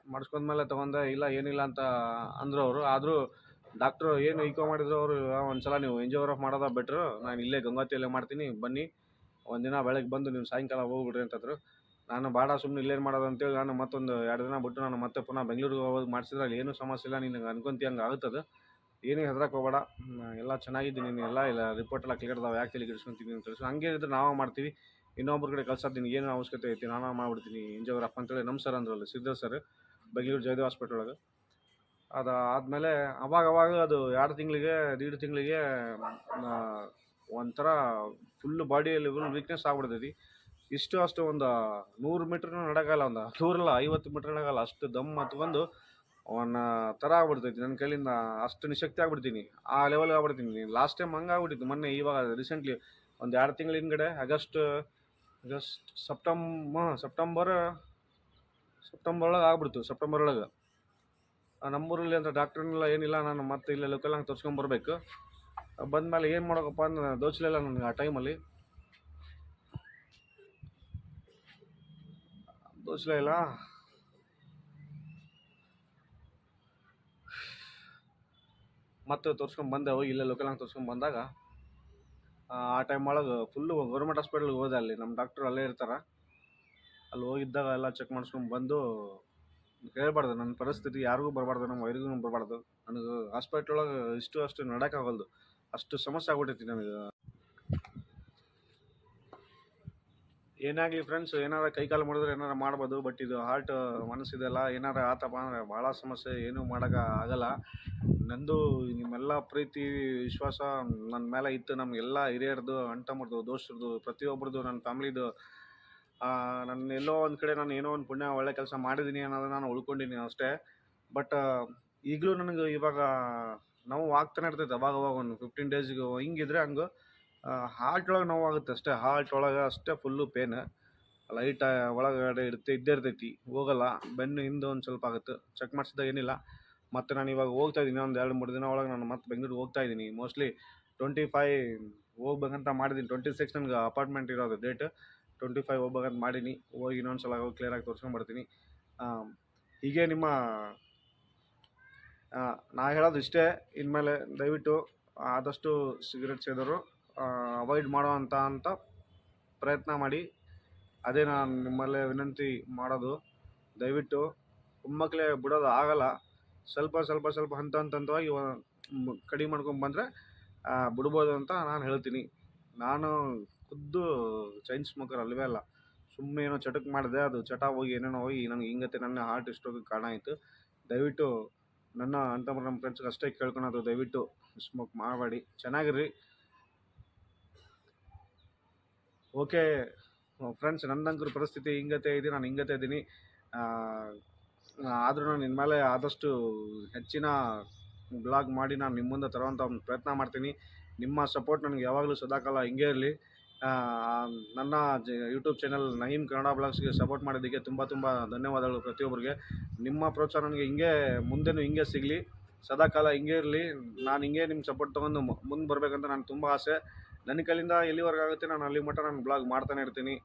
ಮೇಲೆ ತೊಗೊಂಡೆ, ಇಲ್ಲ, ಏನಿಲ್ಲ ಅಂತ ಅಂದರು ಅವರು. ಆದರೂ ಡಾಕ್ಟ್ರು ಏನು ಇಕೋ ಮಾಡಿದ್ರು ಅವರು ಒಂದ್ಸಲ ನೀವು ಎಂಜಿಯೋಗ್ರಾಫ್ ಮಾಡೋದ ಬೆಟ್ರು ನಾನು ಇಲ್ಲೇ ಗಂಗಾವತಿಯಲ್ಲೇ ಮಾಡ್ತೀನಿ, ಬನ್ನಿ. ಒಂದಿನ ಬೆಳಗ್ಗೆ ಬಂದು ನೀವು ಸಾಯಂಕಾಲ ಹೋಗ್ಬಿಡ್ರಿ ಅಂತಂದ್ರು. ನಾನು ಬೇಡ ಸುಮ್ಮನೆ ಇಲ್ಲೇನು ಮಾಡೋದು ಅಂತೇಳಿ ನಾನು ಮತ್ತೊಂದು ಎರಡು ದಿನ ಬಿಟ್ಟು ನಾನು ಮತ್ತೆ ಪುನಃ ಬೆಂಗಳೂರಿಗೆ ಹೋಗೋದು ಮಾಡಿಸಿದ್ರೆ ಅಲ್ಲಿ ಏನೂ ಸಮಸ್ಯೆ ಇಲ್ಲ ನಿನಗೆ ಅನ್ಕೊಂತಿ ಹಂಗೆ ಆಗುತ್ತದೆ. ಏನೂ ಹೆದ್ರಕ್ಕೆ ಹೋಗಬೇಡ. ಎಲ್ಲ ಚೆನ್ನಾಗಿದ್ದೀನಿ ನೀನು, ಎಲ್ಲ ಇಲ್ಲ ರಿಪೋರ್ಟ್ ಎಲ್ಲ ಕ್ಲಿಯರ್ ಅದಾವೆ ಯಾಕೆ ತಲೆ ಕೆಡಿಸ್ಕೊಂತೀನಿ ಅಂತ ತಿಳಿಸಿ ಹಂಗೆ ಇದ್ರೆ ನಾವು ಮಾಡ್ತೀವಿ. ಇನ್ನೊಬ್ರ ಕಡೆ ಕಳ್ಸೋದು ಏನು ಅವಶ್ಯಕತೆ ಐತಿ, ನಾನು ಮಾಡ್ಬಿಡ್ತೀನಿ ಎಂಜಿಯೋಗ್ರಾಫ್ ಅಂತೇಳಿ ನಮ್ಮ ಸರ್ ಅಂದ್ರಲ್ಲ ಸಿದ್ಧ ಸರ್ ಬೆಂಗಳೂರು ಜಯದೇವ್ ಹಾಸ್ಪಿಟಲ್ ಒಳಗೆ. ಅದು ಆದಮೇಲೆ ಅವಾಗ ಅವಾಗ ಅದು ಎರಡು ತಿಂಗಳಿಗೆ, ದೀಡ್ ತಿಂಗಳಿಗೆ ಒಂಥರ ಫುಲ್ ಬಾಡಿಯಲ್ಲಿ ಫುಲ್ ವೀಕ್ನೆಸ್ ಆಗ್ಬಿಡ್ತೈತಿ. ಇಷ್ಟು ಅಷ್ಟು ಒಂದು ನೂರು ಮೀಟ್ರ್ನೂ ನಡಗಲ್ಲ, ಒಂದು ನೂರಲ್ಲ ಐವತ್ತು ಮೀಟ್ರ್ ನಡಗಲ್ಲ. ಅಷ್ಟು ದಮ್ ಹತ್ಕೊಂಡು ಅವನ ಥರ ಆಗ್ಬಿಡ್ತೈತಿ. ನನ್ನ ಕೈಲಿಂದ ಅಷ್ಟು ನಿಶಕ್ತಿ ಆಗ್ಬಿಡ್ತೀನಿ. ಆ ಲೆವೆಲ್ಗೆ ಆಗ್ಬಿಡ್ತೀನಿ. ಲಾಸ್ಟ್ ಟೈಮ್ ಹಂಗೆ ಆಗ್ಬಿಟ್ಟಿತ್ತು. ಮೊನ್ನೆ ಇವಾಗ ರೀಸೆಂಟ್ಲಿ ಒಂದು ಎರಡು ತಿಂಗಳ ಹಿಂದ್ಗಡೆ, August August September September, September ಒಳಗೆ ಆಗ್ಬಿಡ್ತು. ಸೆಪ್ಟೆಂಬರ್ ಒಳಗೆ ನಮ್ಮೂರಲ್ಲಿ ಅಂತ ಡಾಕ್ಟ್ರನ್ನೆಲ್ಲ ಏನಿಲ್ಲ, ನಾನು ಮತ್ತೆ ಇಲ್ಲೇ ಲೋಕಲ್ ಹಂಗೆ ತೋರಿಸ್ಕೊಂಬರ್ಬೇಕು ಬಂದಮೇಲೆ ಏನು ಮಾಡೋಕಪ್ಪ ಅಂದ್ರೆ ದೋಚಲಿಲ್ಲ ನನಗೆ ಆ ಟೈಮಲ್ಲಿ ದೋಚಲೇ ಇಲ್ಲ ಮತ್ತೆ ತೋರ್ಸ್ಕೊಂಡ್ ಬಂದೆ, ಹೋಗಿ ಇಲ್ಲೇ ಲೋಕಲ್ ಹಂಗೆ ತೋರ್ಸ್ಕೊಂಡ್ ಬಂದಾಗ, ಆ ಟೈಮ್ ಒಳಗೆ ಫುಲ್ಲು ಗೌರ್ಮೆಂಟ್ ಹಾಸ್ಪಿಟ್ಲಿಗೆ ಹೋದೆ ಅಲ್ಲಿ. ನಮ್ಮ ಡಾಕ್ಟ್ರು ಅಲ್ಲೇ ಇರ್ತಾರೆ. ಅಲ್ಲಿ ಹೋಗಿದ್ದಾಗ ಎಲ್ಲ ಚೆಕ್ ಮಾಡಿಸ್ಕೊಂಡ್ ಬಂದು ನನ್ನ ಪರಿಸ್ಥಿತಿ ಯಾರಿಗೂ ಬರಬಾರ್ದು ನಮ್ಮ ವೈರಿಗೂ ಬರಬಾರ್ದು. ನನಗೆ ಹಾಸ್ಪಿಟ್ಲ್ ಒಳಗೆ ಇಷ್ಟು ಅಷ್ಟು ನಡೋಕ್ಕಾಗಲ್ದು ಅಷ್ಟು ಸಮಸ್ಯೆ ಆಗ್ಬಿಟ್ಟೈತಿ ನನಗೆ ಏನಾಗಲಿ ಫ್ರೆಂಡ್ಸ್ ಏನಾರ ಕೈ ಕಾಲು ಮಾಡಿದ್ರೆ ಏನಾರ ಮಾಡ್ಬೋದು ಬಟ್ ಇದು ಹಾರ್ಟ್ ಮನಸ್ಸಿದೆಲ್ಲ ಏನಾರ ಆತಪ್ಪ ಅಂದರೆ ಭಾಳ ಸಮಸ್ಯೆ, ಏನೂ ಮಾಡೋಕೆ ಆಗಲ್ಲ. ನಂದು ನಿಮ್ಮೆಲ್ಲ ಪ್ರೀತಿ, ವಿಶ್ವಾಸ ನನ್ನ ಮೇಲೆ ಇತ್ತು. ನಮಗೆಲ್ಲ ಹಿರಿಯರ್ದು ಅಣ್ತಮ್ಮರ್ದು ದೋಸ್ತರದು ಪ್ರತಿಯೊಬ್ಬರದು ನನ್ನ ಫ್ಯಾಮ್ಲಿದು ನನ್ನ ಎಲ್ಲೋ ಒಂದು ಕಡೆ ನಾನು ಏನೋ ಒಂದು ಪುಣ್ಯ, ಒಳ್ಳೆ ಕೆಲಸ ಮಾಡಿದ್ದೀನಿ ಅನ್ನೋದನ್ನ ನಾನು ಉಳ್ಕೊಂಡಿನಿ ಅಷ್ಟೇ. ಬಟ್ ಈಗಲೂ ನನಗೆ ಇವಾಗ, ನೋವು ಆಗ್ತಾನೆ ಇರ್ತೈತೆ ಅವಾಗ ಅವಾಗ ಒಂದು ಫಿಫ್ಟೀನ್ ಡೇಸ್ಗೆ ಹಿಂಗಿದ್ರೆ ಹಂಗೆ. ಹಾರ್ಟ್ ಒಳಗೆ ನೋವಾಗುತ್ತೆ ಅಷ್ಟೇ. ಹಾರ್ಟ್ ಒಳಗೆ ಅಷ್ಟೇ ಫುಲ್ಲು ಪೇನ್ ಲೈಟ್ ಒಳಗಡೆ ಇರುತ್ತೆ ಇದ್ದೇ ಇರ್ತೈತಿ. ಹೋಗಲ್ಲ. ಬೆನ್ನು ಹಿಂದೆ ಒಂದು ಸ್ವಲ್ಪ ಆಗುತ್ತೆ. ಚೆಕ್ ಮಾಡಿಸಿದಾಗ ಏನಿಲ್ಲ. ಮತ್ತು ನಾನು ಇವಾಗ ಹೋಗ್ತಾ ಇದ್ದೀನಿ. ಒಂದು ಎರಡು, ಮೂರು ದಿನ ಒಳಗೆ ನಾನು ಮತ್ತೆ ಬೆಂಗಳೂರಿಗೆ ಹೋಗ್ತಾ ಇದ್ದೀನಿ. ಮೋಸ್ಟ್ಲಿ ಟ್ವೆಂಟಿ ಫೈವ್ ಹೋಗ್ಬೇಕಂತ ಮಾಡಿದ್ದೀನಿ. ಟ್ವೆಂಟಿ ಸಿಕ್ಸ್ ನನಗೆ ಅಪಾರ್ಟ್ಮೆಂಟ್ ಇರೋದು ಡೇಟ್ ಟ್ವೆಂಟಿ ಫೈವ್ ಹೋಗ್ಬೇಕಂತ ಮಾಡೀನಿ. ಹೋಗಿ ಇನ್ನೊಂದು ಸಲ ಹೋಗಿ ಕ್ಲಿಯರಾಗಿ ತೋರಿಸ್ಕೊಂಡು ಬರ್ತೀನಿ. ಹೀಗೆ ನಿಮ್ಮ ನಾ ಹೇಳೋದು ಇಷ್ಟೇ. ಇನ್ಮೇಲೆ ದಯವಿಟ್ಟು ಆದಷ್ಟು ಸಿಗರೇಟ್ ಸೇದೋರು. ಅವಾಯ್ಡ್ ಮಾಡೋ ಅಂತ ಪ್ರಯತ್ನ ಮಾಡಿ. ಅದೇ ನಾನು ನಿಮ್ಮಲ್ಲೇ ವಿನಂತಿ ಮಾಡೋದು. ದಯವಿಟ್ಟು ಮಕ್ಕಳೇ ಬಿಡೋದು ಆಗಲ್ಲ. ಸ್ವಲ್ಪ ಸ್ವಲ್ಪ ಸ್ವಲ್ಪ ಹಂತ ಹಂತ ಹಂತವಾಗಿ ಕಡಿಮೆ ಮಾಡ್ಕೊಂಡು ಬಂದರೆ ಬಿಡ್ಬೋದು ಅಂತ ನಾನು ಹೇಳ್ತೀನಿ. ನಾನು ಖುದ್ದು ಚೈನ್ ಸ್ಮೋಕರ್ ಅಲ್ವೇ ಅಲ್ಲ. ಸುಮ್ಮನೆ ಏನೋ ಚಟಕ್ಕೆ ಮಾಡಿದೆ, ಅದು ಚಟ ಹೋಗಿ ಏನೇನೋ ಹೋಗಿ ನನಗೆ ಹಿಂಗತ್ತೆ ನನ್ನ ಹಾರ್ಟ್ ಇಷ್ಟೋಗಿ ಕಾರಣ ಆಯಿತು. ದಯವಿಟ್ಟು ನನ್ನ ಅಂತ ನಮ್ಮ ಫ್ರೆಂಡ್ಸ್ಗೆ ಅಷ್ಟೇ ಕೇಳ್ಕೊಳೋದು. ದಯವಿಟ್ಟು ಸ್ಮೋಕ್ ಮಾಡಬೇಡಿ. ಚೆನ್ನಾಗಿರ್ರಿ. ಓಕೆ ಫ್ರೆಂಡ್ಸ್ ನನ್ನಂಗ್ರ ಪರಿಸ್ಥಿತಿ ಹಿಂಗತೆ ಇದೆ, ನಾನು ಹಿಂಗತೆ ಇದ್ದೀನಿ. ಆದರೂ ನಾನು ಮೇಲೆ ಆದಷ್ಟು ಹೆಚ್ಚಿನ ಬ್ಲಾಗ್ ಮಾಡಿ ನಾನು ನಿಮ್ಮ ಮುಂದೆ ತರುವಂಥ ಒಂದು ಪ್ರಯತ್ನ ಮಾಡ್ತೀನಿ. ನಿಮ್ಮ ಸಪೋರ್ಟ್ ನನಗೆ ಯಾವಾಗಲೂ ಸದಾಕಾಲ ಹಿಂಗೇ ಇರಲಿ. ನನ್ನ ಯೂಟ್ಯೂಬ್ ಚಾನಲ್ ನಯೀಮ್ ಕನ್ನಡ ಬ್ಲಾಗ್ಸ್ಗೆ ಸಪೋರ್ಟ್ ಮಾಡಿದ್ದಕ್ಕೆ ತುಂಬ ತುಂಬ ಧನ್ಯವಾದಗಳು ಪ್ರತಿಯೊಬ್ಬರಿಗೆ ನಿಮ್ಮ ಪ್ರೋತ್ಸಾಹ ನನಗೆ ಹಿಂಗೆ, ಮುಂದೆನೂ ಹಿಂಗೆ ಸಿಗಲಿ. ಸದಾಕಾಲ ಹಿಂಗೆ ಇರಲಿ. ನಾನು ಹಿಂಗೆ ನಿಮ್ಮ ಸಪೋರ್ಟ್ ತೊಗೊಂಡು ಮುಂದೆ ಬರಬೇಕಂತ ನಾನು ತುಂಬ ಆಸೆ. ನನ್ನ ಕೈಲಿಂದ ಎಲ್ಲಿವರೆಗೂ ಆಗುತ್ತೆ ನಾನು ಅಲ್ಲಿ ಮಟ್ಟ ನಾನು ಬ್ಲಾಗ್ ಮಾಡ್ತಾನೆ ಇರ್ತೀನಿ.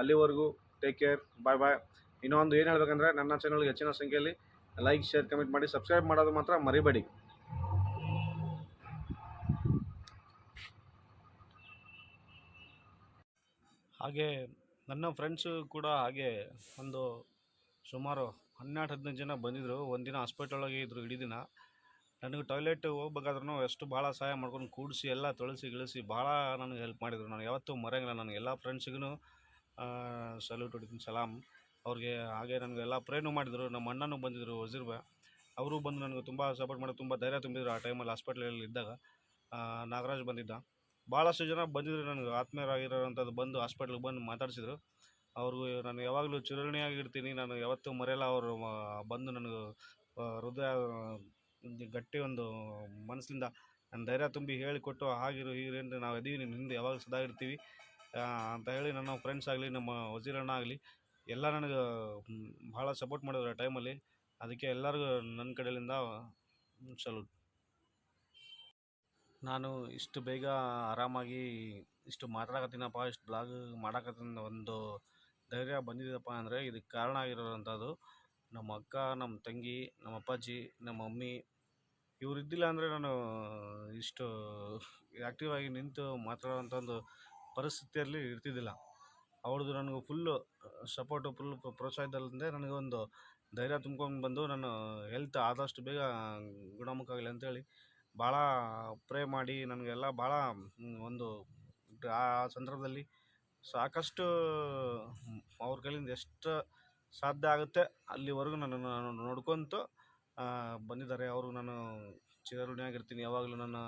ಅಲ್ಲಿವರೆಗೂ ಟೇಕ್ ಕೇರ್ ಬಾಯ್ ಬಾಯ್ ಇನ್ನೊಂದು ಏನು ಹೇಳ್ಬೇಕಂದ್ರೆ, ನನ್ನ ಚಾನಲ್ಗೆ ಹೆಚ್ಚಿನ ಸಂಖ್ಯೆಯಲ್ಲಿ ಲೈಕ್ ಶೇರ್ ಕಮೆಂಟ್ ಮಾಡಿ ಸಬ್ಸ್ಕ್ರೈಬ್ ಮಾಡೋದು ಮಾತ್ರ ಮರಿಬೇಡಿ. ಹಾಗೆ ನನ್ನ ಫ್ರೆಂಡ್ಸು ಕೂಡ ಹಾಗೆ ಒಂದು ಸುಮಾರು ಹನ್ನೆರಡು ಹದಿನೈದು ಜನ ಬಂದಿದ್ದರು ಒಂದಿನ ಹಾಸ್ಪಿಟಲ್ ಒಳಗೆ ಇದ್ದರು ಇಡೀ ದಿನ. ನನಗೆ ಟಾಯ್ಲೆಟ್ ಹೋಗ್ಬೇಕಾದ್ರೂ ಎಷ್ಟು ಭಾಳ ಸಹಾಯ ಮಾಡ್ಕೊಂಡು ಕೂಡಿಸಿ ಎಲ್ಲ ತೊಳಸಿ ಗಿಳಿಸಿ ಭಾಳ ನನಗೆ ಹೆಲ್ಪ್ ಮಾಡಿದರು. ನಾನು ಯಾವತ್ತೂ ಮರೆಯಂಗಿಲ್ಲ. ನನಗೆ ಎಲ್ಲ ಫ್ರೆಂಡ್ಸಿಗೂ ಸಲ್ಯೂಟ್ ಹೊಡಿತೀನಿ ಸಲಾಮ್ ಅವ್ರಿಗೆ ಹಾಗೆ ನನಗೆ ಎಲ್ಲ ಪ್ರೇನು ಮಾಡಿದರು. ನಮ್ಮ ಅಣ್ಣನೂ ಬಂದಿದ್ದರು ವಜೀರ್ ಅವರು ಬಂದು ನನಗೆ ತುಂಬ ಸಪೋರ್ಟ್ ಮಾಡಿ, ತುಂಬ ಧೈರ್ಯ ತುಂಬಿದ್ರು ಆ ಟೈಮಲ್ಲಿ ಹಾಸ್ಪಿಟ್ಲಲ್ಲಿ ಇದ್ದಾಗ. ನಾಗರಾಜ್ ಬಂದಿದ್ದ. ಭಾಳಷ್ಟು ಜನ ಬಂದಿದ್ರು ನನಗೆ. ಆತ್ಮೀಯರಾಗಿರೋಂಥದ್ದು ಬಂದು ಹಾಸ್ಪಿಟ್ಲಿಗೆ ಬಂದು ಮಾತಾಡಿಸಿದ್ರು. ಅವ್ರಿಗೂ ನಾನು ಯಾವಾಗಲೂ ಚಿರಋಣಿಯಾಗಿ ಇರ್ತೀನಿ ನಾನು ಯಾವತ್ತೂ ಮರೆಯಲ್ಲ. ಅವರು ಬಂದು ನನಗೆ ಹೃದಯ ಒಂದು ಗಟ್ಟಿ ಒಂದು ಮನಸ್ಸಿಂದ ನನ್ನ ಧೈರ್ಯ ತುಂಬಿ ಹೇಳಿಕೊಟ್ಟು ಹಾಗಿರು ಹೀಗಿರು ನಾವು ಇದೀವಿ ನಿನ್ನ ಹಿಂದೆ ಯಾವಾಗ ಸದಾ ಇರ್ತೀವಿ ಅಂತ ಹೇಳಿ ನನ್ನ ಫ್ರೆಂಡ್ಸ್ ಆಗಲಿ, ನಮ್ಮ ವಜೀರಣ್ಣ ಆಗಲಿ, ಎಲ್ಲ ನನಗೆ ಭಾಳ ಸಪೋರ್ಟ್ ಮಾಡಿದ್ರು ಆ ಟೈಮಲ್ಲಿ ಅದಕ್ಕೆ ಎಲ್ಲರಿಗೂ ನನ್ನ ಕಡೆಯಿಂದ ಸಲ್ಯೂಟ್ ನಾನು ಇಷ್ಟು ಬೇಗ ಆರಾಮಾಗಿ ಇಷ್ಟು ಮಾತಾಡಕತ್ತೀನಪ್ಪ, ಇಷ್ಟು ಬ್ಲಾಗ್ ಮಾಡಕತ್ತೀನಿ ಒಂದು ಧೈರ್ಯ ಬಂದಿದ್ದಪ್ಪ ಅಂದರೆ, ಇದಕ್ಕೆ ಕಾರಣ ಆಗಿರೋವಂಥದ್ದು ನಮ್ಮ ಅಕ್ಕ, ನಮ್ಮ ತಂಗಿ, ನಮ್ಮ ಅಪ್ಪಾಜಿ, ನಮ್ಮ ಮಮ್ಮಿ ಇವ್ರು ಇದ್ದಿಲ್ಲ ಅಂದರೆ ನಾನು ಇಷ್ಟು ಆ್ಯಕ್ಟಿವ್ ಆಗಿ ನಿಂತು ಮಾತಾಡುವಂಥ ಒಂದು ಪರಿಸ್ಥಿತಿಯಲ್ಲಿ ಇರ್ತಿದ್ದಿಲ್ಲ. ಅವ್ರದ್ದು ನನಗೆ ಫುಲ್ಲು ಸಪೋರ್ಟು ಫುಲ್ ಪ್ರೋತ್ಸಾಹದಲ್ಲದೆ ನನಗೆ ಒಂದು ಧೈರ್ಯ ತುಂಬ್ಕೊಂಡು ಬಂದು ನಾನು ಹೆಲ್ತ್ ಆದಷ್ಟು ಬೇಗ ಗುಣಮುಖ ಆಗಲಿ ಅಂತೇಳಿ ಭಾಳ ಪ್ರೇ ಮಾಡಿ ನನಗೆಲ್ಲ ಭಾಳ ಒಂದು ಆ ಸಂದರ್ಭದಲ್ಲಿ ಸಾಕಷ್ಟು ಅವ್ರ ಕೈಲಿಂದ ಎಷ್ಟು ಸಾಧ್ಯ ಆಗುತ್ತೆ. ಅಲ್ಲಿವರೆಗೂ ನನ್ನನ್ನು ನಾನು ನೋಡ್ಕೊತ ಬಂದಿದ್ದಾರೆ. ಅವರು ನಾನು ಚಿರಋಣಿಯಾಗಿರ್ತೀನಿ. ಯಾವಾಗಲೂ ನನ್ನ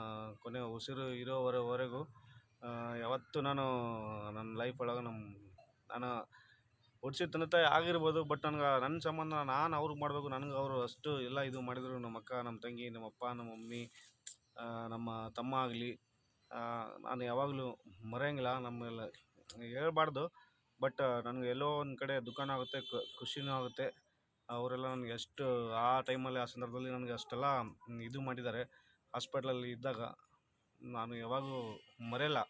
ಕೊನೆ ಉಸಿರು ಇರೋವರೆವರೆಗೂ ಯಾವತ್ತೂ ನಾನು ನನ್ನ ಲೈಫ್ ಒಳಗೆ ನಮ್ಮ ನಾನು ಹುಡ್ಸಿ ತಂದೆ ತಾಯಿ ಆಗಿರ್ಬೋದು ಬಟ್ ನನಗೆ ನನ್ನ ಸಂಬಂಧ ನಾನು ಅವ್ರಿಗೆ ಮಾಡಬೇಕು. ನನಗೆ ಅವರು ಅಷ್ಟು ಎಲ್ಲ ಇದು ಮಾಡಿದರು. ನಮ್ಮ ಅಕ್ಕ, ನಮ್ಮ ತಂಗಿ, ನಮ್ಮ ಅಪ್ಪ, ನಮ್ಮ ಮಮ್ಮಿ ನಮ್ಮ ತಮ್ಮ ಆಗಲಿ ನಾನು ಯಾವಾಗಲೂ ಮರೆಯಂಗಿಲ್ಲ. ನಮ್ಮೆಲ್ಲ ಹೇಳ್ಬಾರ್ದು. ಬಟ್ ನನಗೆ ಎಲ್ಲೋ ಒಂದು ಕಡೆ ದುಃಖನೂ ಆಗುತ್ತೆ ಖುಷಿನೂ ಆಗುತ್ತೆ. ಅವರೆಲ್ಲ ನನಗೆ ಎಷ್ಟು, ಆ ಟೈಮಲ್ಲಿ, ಆ ಸಂದರ್ಭದಲ್ಲಿ ನನಗೆ ಅಷ್ಟೆಲ್ಲ ಇದು ಮಾಡಿದ್ದಾರೆ. ಹಾಸ್ಪಿಟ್ಲಲ್ಲಿ ಇದ್ದಾಗ, ನಾನು ಯಾವಾಗಲೂ ಮರೆಯಲ್ಲ.